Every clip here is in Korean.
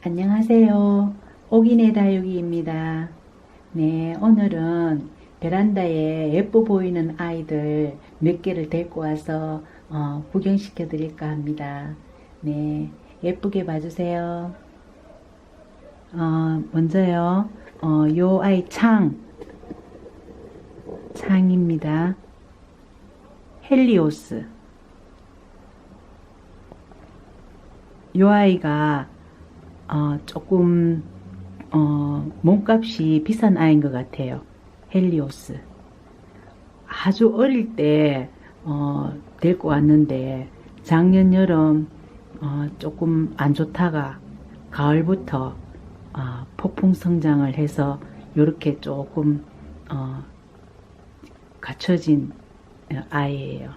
안녕하세요. 옥인의 다육이입니다. 네, 오늘은 베란다에 예뻐 보이는 아이들 몇 개를 데리고 와서 어, 구경시켜 드릴까 합니다. 네, 예쁘게 봐주세요. 어, 먼저요, 어, 요 아이 창, 창입니다. 헬리오스. 요 아이가 어, 조금 어, 몸값이 비싼 아이인 것 같아요. 헬리오스. 아주 어릴 때 어, 데리고 왔는데 작년 여름 어, 조금 안 좋다가 가을부터 어, 폭풍 성장을 해서 이렇게 조금 어, 갖춰진 아이예요.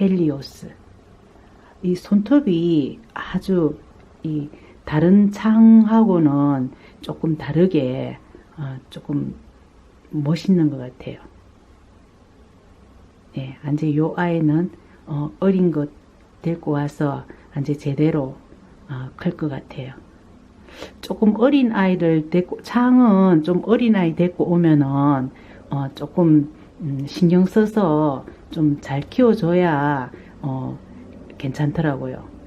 헬리오스. 이 손톱이 아주 이 다른 창하고는 조금 다르게 어, 조금 멋있는 것 같아요. 네, 이제 요 아이는 어, 어린 것 데리고 와서 이제 제대로 어, 클것 같아요. 조금 어린 아이를 데리고 창은 좀 어린 아이 데리고 오면은 어, 조금 음, 신경 써서 좀 잘 키워줘야 어, 괜찮더라고요.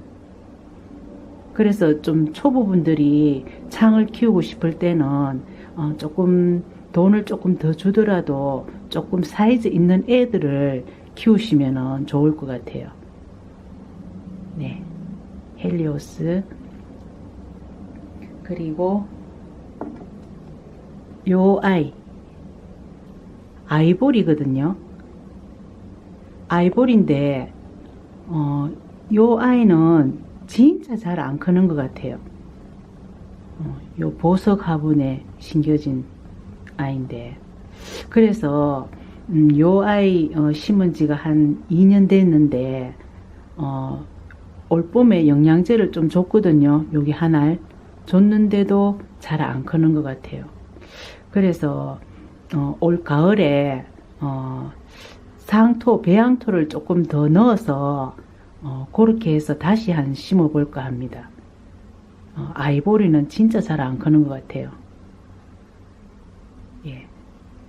그래서 좀 초보분들이 창을 키우고 싶을 때는 어, 조금 돈을 조금 더 주더라도 조금 사이즈 있는 애들을 키우시면 좋을 것 같아요. 네. 헬리오스. 그리고 요 아이. 아이보리거든요. 아이보리인데, 어, 요 아이는 진짜 잘 안 크는 것 같아요. 어, 요 보석 화분에 심겨진 아이인데 그래서 음, 요 아이 어, 심은 지가 한 2년 됐는데 어, 올 봄에 영양제를 좀 줬거든요. 여기 하나 줬는데도 잘 안 크는 것 같아요. 그래서 어, 올 가을에 어, 상토 배양토를 조금 더 넣어서 어, 그렇게 해서 다시 한 심어 볼까 합니다. 어, 아이보리는 진짜 잘 안 크는 것 같아요. 예.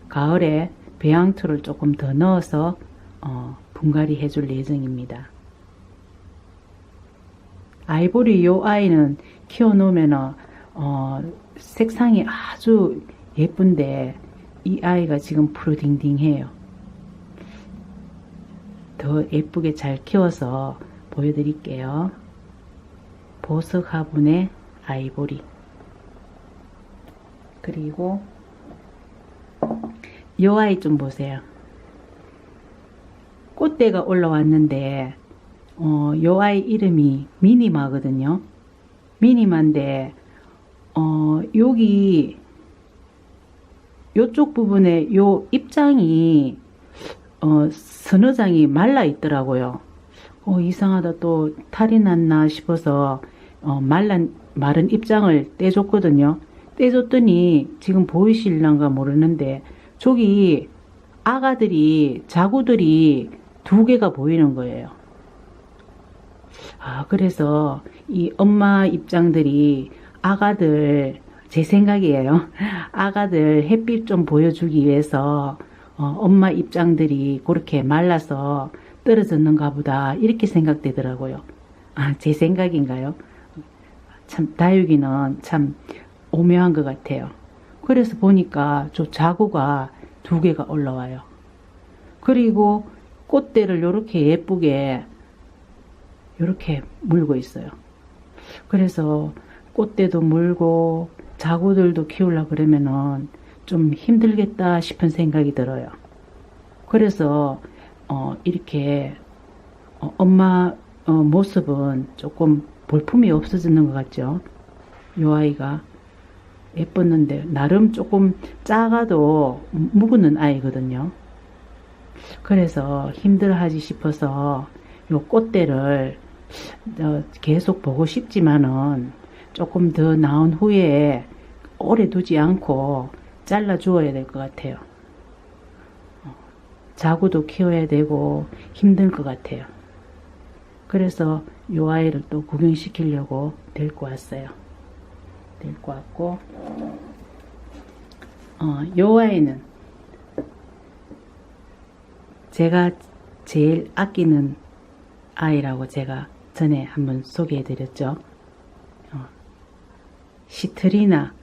가을에 배양토를 조금 더 넣어서 어, 분갈이 해줄 예정입니다. 아이보리 요 아이는 키워놓으면 어, 색상이 아주 예쁜데 이 아이가 지금 푸르딩딩해요. 더 예쁘게 잘 키워서 보여드릴게요. 보석 화분의 아이보리 그리고 이 아이 좀 보세요. 꽃대가 올라왔는데 어, 요 아이 이름이 미니마거든요. 미니마인데 어, 여기 요쪽 부분에 요 입장이 어, 서너 장이 말라 있더라고요. 어, 이상하다 또 탈이 났나 싶어서 어, 말란 마른 입장을 떼줬거든요. 떼줬더니 지금 보이실란가 모르는데 저기 아가들이 자구들이 두 개가 보이는 거예요. 아 그래서 이 엄마 입장들이 아가들 제 생각이에요. 아가들 햇빛 좀 보여주기 위해서 어, 엄마 입장들이 그렇게 말라서 떨어졌는가 보다 이렇게 생각되더라고요. 아, 제 생각인가요? 참 다육이는 참 오묘한 것 같아요. 그래서 보니까 저 자구가 두 개가 올라와요. 그리고 꽃대를 이렇게 예쁘게 이렇게 물고 있어요. 그래서 꽃대도 물고 자구들도 키우려 그러면은 좀 힘들겠다 싶은 생각이 들어요. 그래서 어, 이렇게 어, 엄마 어, 모습은 조금 볼품이 없어지는 것 같죠. 요 아이가 예뻤는데 나름 조금 작아도 묵은 아이거든요. 그래서 힘들어하지 싶어서 요 꽃대를 어, 계속 보고 싶지만은 조금 더 나은 후에 오래 두지 않고 잘라 주어야 될 것 같아요. 자구도 키워야 되고 힘들 것 같아요. 그래서 요 아이를 또 구경시키려고 데리고 왔어요. 데리고 왔고, 어, 요 아이는 제가 제일 아끼는 아이라고 제가 전에 한번 소개해 드렸죠. 어, 시트리나,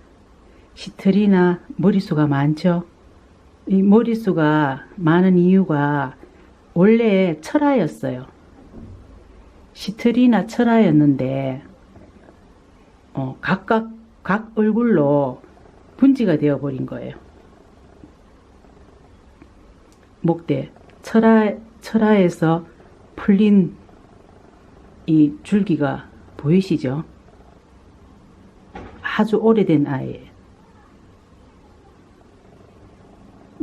시트리나 머리수가 많죠. 이 머리수가 많은 이유가 원래 철화였어요. 시트리나 철화였는데 어, 각각 각 얼굴로 분지가 되어버린 거예요. 목대 철화 철화에서 풀린 이 줄기가 보이시죠? 아주 오래된 아이예요.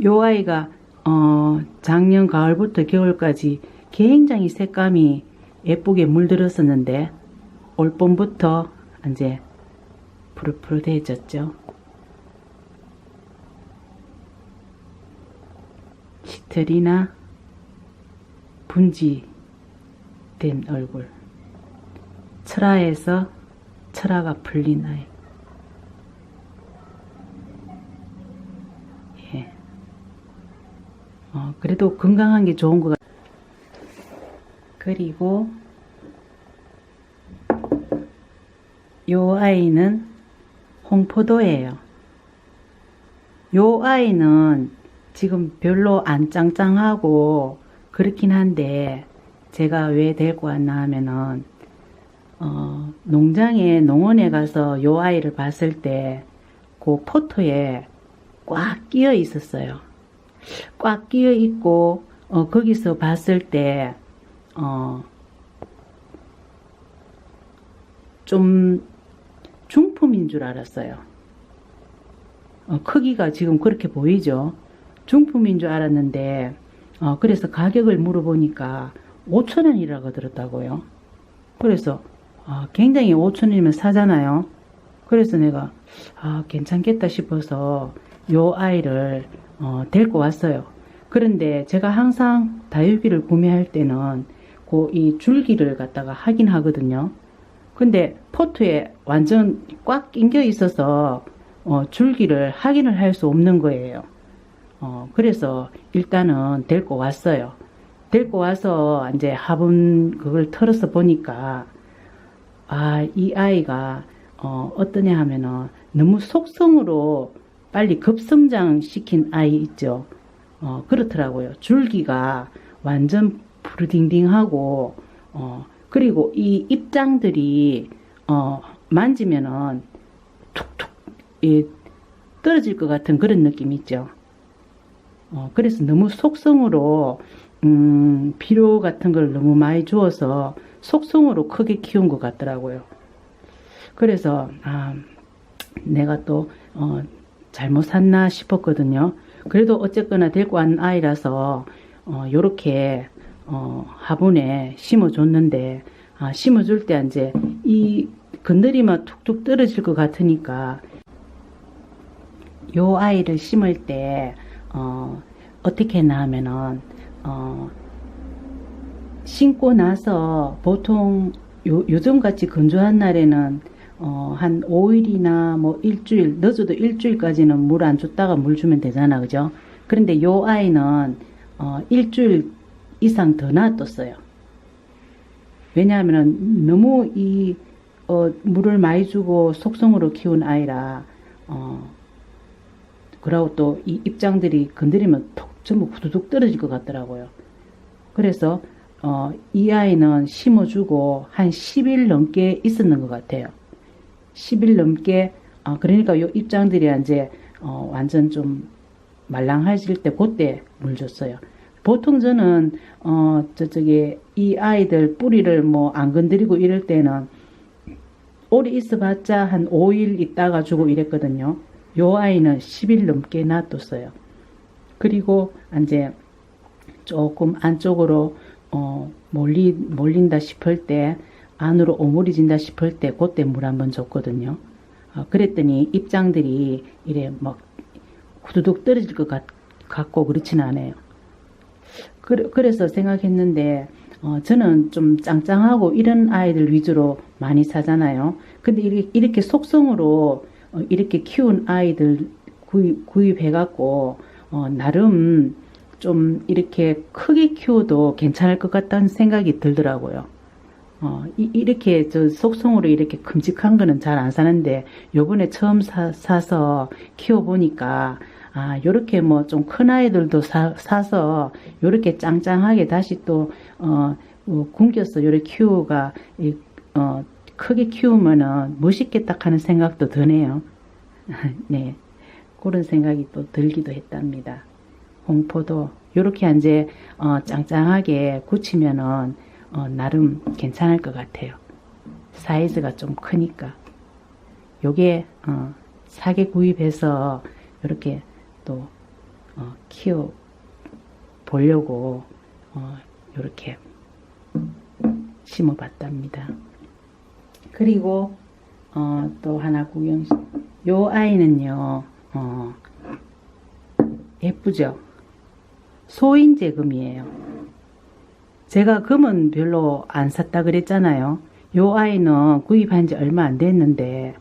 요 아이가 어, 작년 가을부터 겨울까지 굉장히 색감이 예쁘게 물들었었는데 올 봄부터 이제 푸릇푸릇해졌죠. 시트리나 분지된 얼굴 철화에서 철화가 풀린 아이 예. 어, 그래도 건강한 게 좋은 것 같아요. 그리고 요 아이는 홍포도예요. 요 아이는 지금 별로 안 짱짱하고 그렇긴 한데 제가 왜 데리고 왔나 하면은 어, 농장에 농원에 가서 요 아이를 봤을 때 그 포토에 꽉 끼어 있었어요. 꽉 끼어 있고 어, 거기서 봤을 때 어, 좀 중품인 줄 알았어요. 어, 크기가 지금 그렇게 보이죠. 중품인 줄 알았는데 어, 그래서 가격을 물어보니까 5천원이라고 들었다고요. 그래서 아, 굉장히 5천원이면 사잖아요. 그래서 내가 아, 괜찮겠다 싶어서 요 아이를 어, 데리고 왔어요. 그런데 제가 항상 다육이를 구매할 때는 그 이 줄기를 갖다가 확인하거든요. 근데 포트에 완전 꽉 낑겨 있어서 어, 줄기를 확인을 할 수 없는 거예요. 어, 그래서 일단은 데리고 왔어요. 데리고 와서 이제 화분 그걸 털어서 보니까 아, 이 아이가 어, 어떠냐 하면은 너무 속성으로 빨리 급성장 시킨 아이 있죠. 어, 그렇더라고요. 줄기가 완전 푸르딩딩하고 어, 그리고 이 입장들이 어, 만지면은 툭툭 이, 떨어질 것 같은 그런 느낌 있죠. 어, 그래서 너무 속성으로 음, 비료 같은 걸 너무 많이 주어서 속성으로 크게 키운 것 같더라고요. 그래서 아, 내가 또 어, 잘못 샀나 싶었거든요. 그래도 어쨌거나 데리고 온 아이라서 어, 요렇게 어, 화분에 심어줬는데 아, 심어줄 때 이제 이 건드리면 툭툭 떨어질 것 같으니까 요 아이를 심을 때 어, 어떻게 했나 하면은 어, 심고 나서 보통 요, 요즘 같이 건조한 날에는 어, 한 5일이나 뭐 일주일, 늦어도 일주일까지는 물 안 줬다가 물 주면 되잖아. 그죠? 그런데 요 아이는 어, 일주일 이상 더 놔뒀어요. 왜냐하면 너무 이 어, 물을 많이 주고 속성으로 키운 아이라 어, 그러고 또 이 입장들이 건드리면 톡 전부 후두둑 떨어질 것 같더라고요. 그래서 어, 이 아이는 심어주고 한 10일 넘게 있었는 것 같아요. 10일 넘게 어, 그러니까 요 입장들이 이제 어, 완전 좀 말랑해질 때 그때 물 줬어요. 보통 저는 어 저쪽에 이 아이들 뿌리를 뭐 안 건드리고 이럴 때는 오래 있어봤자 한 5일 있다가 주고 이랬거든요. 요 아이는 10일 넘게 놔뒀어요. 그리고 이제 조금 안쪽으로 어 몰리 몰린다 싶을 때 안으로 오므리진다 싶을 때 그때 물 한번 줬거든요. 어, 그랬더니 입장들이 이래 막 후두둑 떨어질 것 같, 같고 그렇진 않아요. 그, 래서 생각했는데 어, 저는 좀 짱짱하고 이런 아이들 위주로 많이 사잖아요. 근데 이렇게, 이렇게 속성으로 어, 이렇게 키운 아이들 구입, 구입해갖고 어, 나름 좀 이렇게 크게 키워도 괜찮을 것 같다는 생각이 들더라고요. 어, 이, 렇게저 속성으로 이렇게 큼직한 거는 잘 안 사는데 요번에 처음 사, 사서 키워보니까 아, 요렇게 뭐 좀 큰 아이들도 사, 사서 요렇게 짱짱하게 다시 또, 어, 어, 굶겨서 요렇게 키우가, 이, 어, 크게 키우면은 멋있겠다 하는 생각도 드네요. 네. 그런 생각이 또 들기도 했답니다. 홍포도 요렇게 이제, 어, 짱짱하게 굳히면은, 어, 나름 괜찮을 것 같아요. 사이즈가 좀 크니까. 요게, 어, 사계 구입해서 이렇게 또, 어, 키워 보려고, 어, 요렇게 심어 봤답니다. 그리고, 어, 또 하나 구경, 요 아이는요, 어, 예쁘죠? 소인제 금이에요. 제가 금은 별로 안 샀다 그랬잖아요. 요 아이는 구입한 지 얼마 안 됐는데,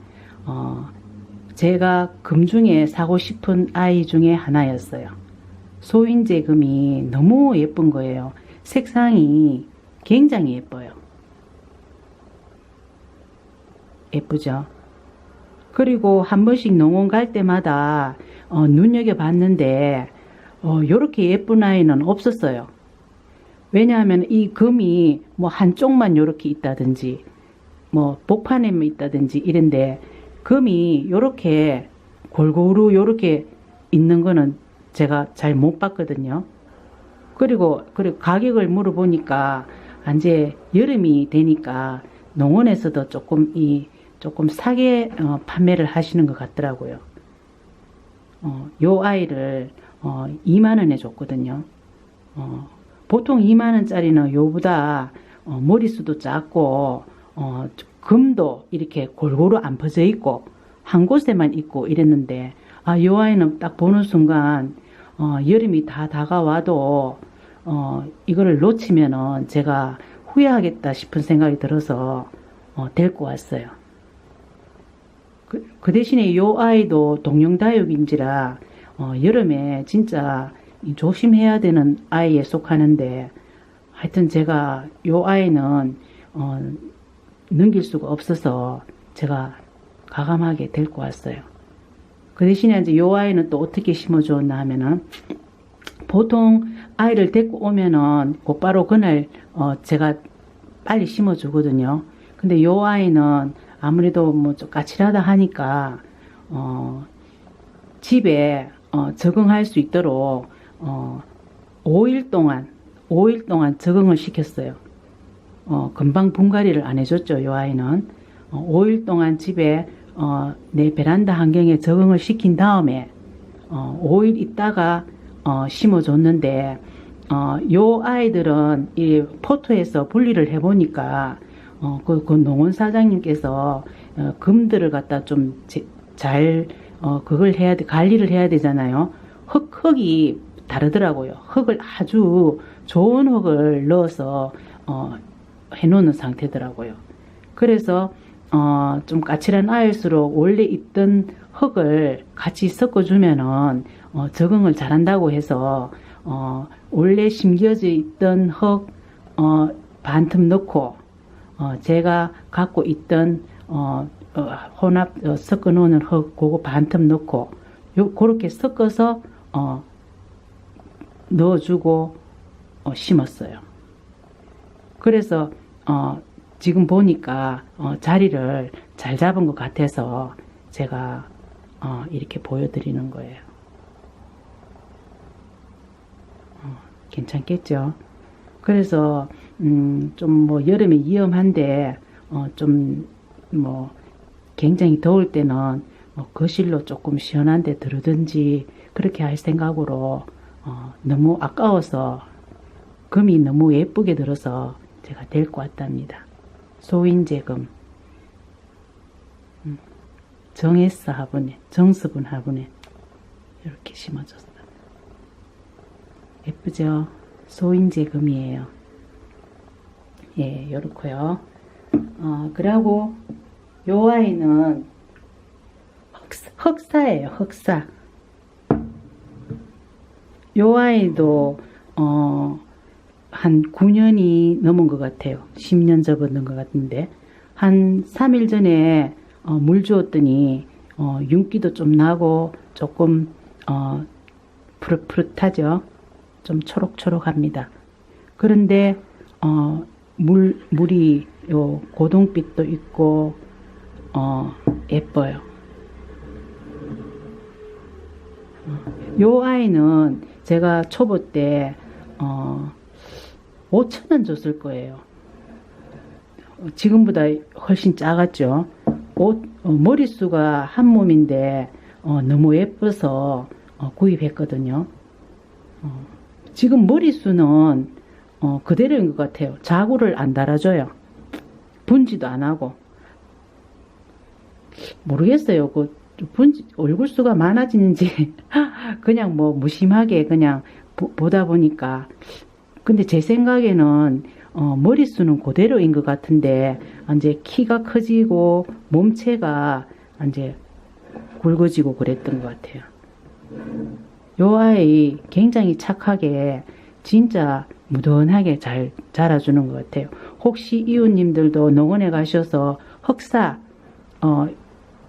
어, 제가 금 중에 사고 싶은 아이 중에 하나였어요. 소인제 금이 너무 예쁜 거예요. 색상이 굉장히 예뻐요. 예쁘죠? 그리고 한 번씩 농원 갈 때마다 어, 눈여겨봤는데 어, 요렇게 예쁜 아이는 없었어요. 왜냐하면 이 금이 뭐 한쪽만 요렇게 있다든지 뭐 복판에만 있다든지 이런데 금이 요렇게 골고루 요렇게 있는 거는 제가 잘 못 봤거든요. 그리고 그리고 가격을 물어보니까 이제 여름이 되니까 농원에서도 조금 이 조금 싸게 어, 판매를 하시는 것 같더라고요. 어, 요 아이를 어, 2만 원에 줬거든요. 어, 보통 2만 원짜리는 요보다 어, 머리수도 작고 어, 금도 이렇게 골고루 안 퍼져 있고 한 곳에만 있고 이랬는데 아, 요 아이는 딱 보는 순간 어, 여름이 다 다가와도 어, 이거를 놓치면은 제가 후회하겠다 싶은 생각이 들어서 어, 데리고 왔어요. 그, 그 대신에 요 아이도 동령다육인지라 어, 여름에 진짜 조심해야 되는 아이에 속하는데 하여튼 제가 요 아이는 어, 넘길 수가 없어서 제가 가감하게 데리고 왔어요. 그 대신에 이제 요 아이는 또 어떻게 심어줬나 하면은 보통 아이를 데리고 오면은 곧바로 그날 어 제가 빨리 심어주거든요. 근데 요 아이는 아무래도 뭐 좀 까칠하다 하니까 어 집에 어 적응할 수 있도록 어 5일 동안 5일 동안 적응을 시켰어요. 어 금방 분갈이를 안 해줬죠. 요 아이는 어 5일 동안 집에 어, 내 베란다 환경에 적응을 시킨 다음에 어, 5일 있다가 어, 심어줬는데 어, 요 아이들은 이 포토에서 분리를 해보니까 어, 그, 그 농원 사장님께서 어, 금들을 갖다 좀잘 어, 그걸 해야 돼 관리를 해야 되잖아요. 흙 흙이 다르더라고요. 흙을 아주 좋은 흙을 넣어서 어, 해놓는 상태더라고요. 그래서 어, 좀 까칠한 아이일수록 원래 있던 흙을 같이 섞어주면은 어, 적응을 잘한다고 해서 어, 원래 심겨져 있던 흙 어, 반틈 넣고 어, 제가 갖고 있던 어, 어, 혼합 어, 섞어 놓는 흙 그거 반틈 넣고 요 그렇게 섞어서 어, 넣어주고 어, 심었어요. 그래서 어, 지금 보니까 어, 자리를 잘 잡은 것 같아서 제가 어, 이렇게 보여드리는 거예요. 어, 괜찮겠죠? 그래서 음, 좀 뭐 여름에 위험한데 어, 좀뭐 굉장히 더울 때는 뭐 거실로 조금 시원한 데 들으든지 그렇게 할 생각으로 어, 너무 아까워서 금이 너무 예쁘게 들어서 제가 데리고 왔답니다. 소인재금 음, 정했어 화분에 정수분 화분에 이렇게 심어줬어 예쁘죠 소인재금이에요 예, 요렇고요. 어, 그리고 요 아이는 흑사, 흑사예요, 흑사. 요 아이도, 어, 한 9년이 넘은 것 같아요. 10년 접었는 것 같은데. 한 3일 전에 어, 물 주었더니 어, 윤기도 좀 나고 조금 어, 푸릇푸릇하죠. 좀 초록초록합니다. 그런데 어, 물 물이 요 고동빛도 있고 어, 예뻐요. 어, 요 아이는 제가 초보 때 어, 5천 원 줬을 거예요. 지금보다 훨씬 작았죠. 옷, 어, 머릿수가 한 몸인데 어, 너무 예뻐서 어, 구입했거든요. 어, 지금 머릿수는 어, 그대로인 것 같아요. 자구를 안 달아줘요. 분지도 안 하고. 모르겠어요. 그 얼굴 수가 많아지는지 그냥 뭐 무심하게 그냥 보, 보다 보니까 근데 제 생각에는 어, 머릿수는 그대로인 것 같은데 이제 키가 커지고 몸체가 이제 굵어지고 그랬던 것 같아요. 요 아이 굉장히 착하게 진짜 무던하게 잘 자라주는 것 같아요. 혹시 이웃님들도 농원에 가셔서 흑사 어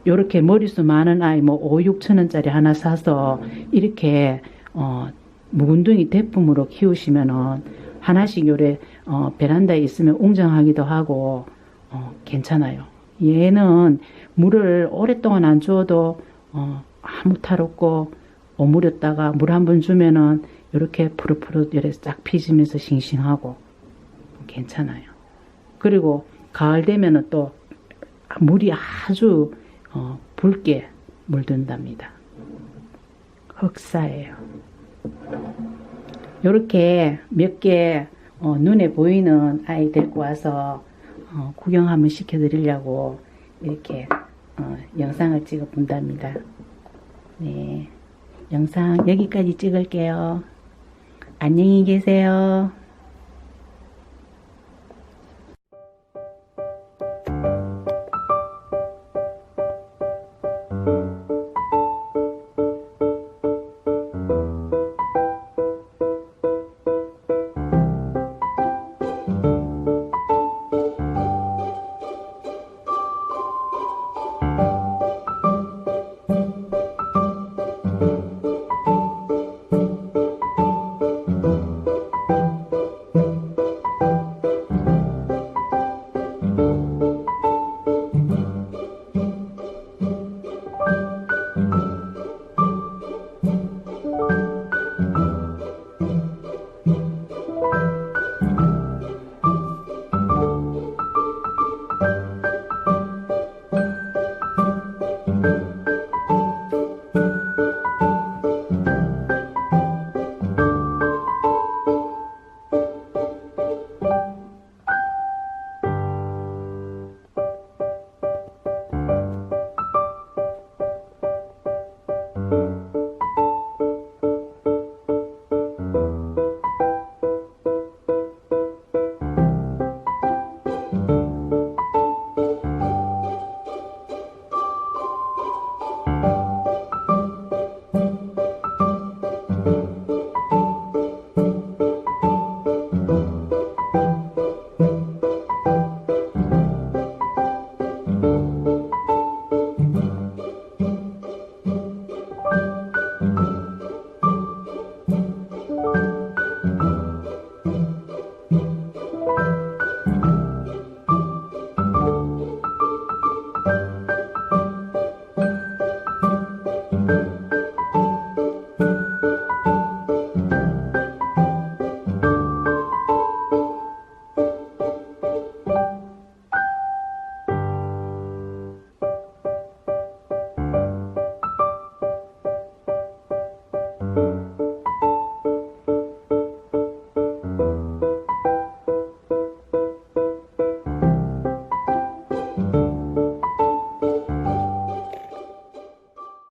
요렇게 머리수 많은 아이 뭐 5, 6천 원짜리 하나 사서 이렇게 어 묵은둥이 대품으로 키우시면은 하나씩 요래 어, 베란다에 있으면 웅장하기도 하고 어, 괜찮아요. 얘는 물을 오랫동안 안 주어도 어, 아무 탈 없고 오므렸다가 물 한 번 주면은 이렇게 푸릇푸릇 이렇게 싹 피지면서 싱싱하고 괜찮아요. 그리고 가을 되면은 또 물이 아주 어, 붉게 물든답니다. 흑사예요. 이렇게 몇개 어, 눈에 보이는 아이 데리고 와서 어, 구경 한번 시켜드리려고 이렇게 어, 영상을 찍어 본답니다. 네, 영상 여기까지 찍을게요. 안녕히 계세요.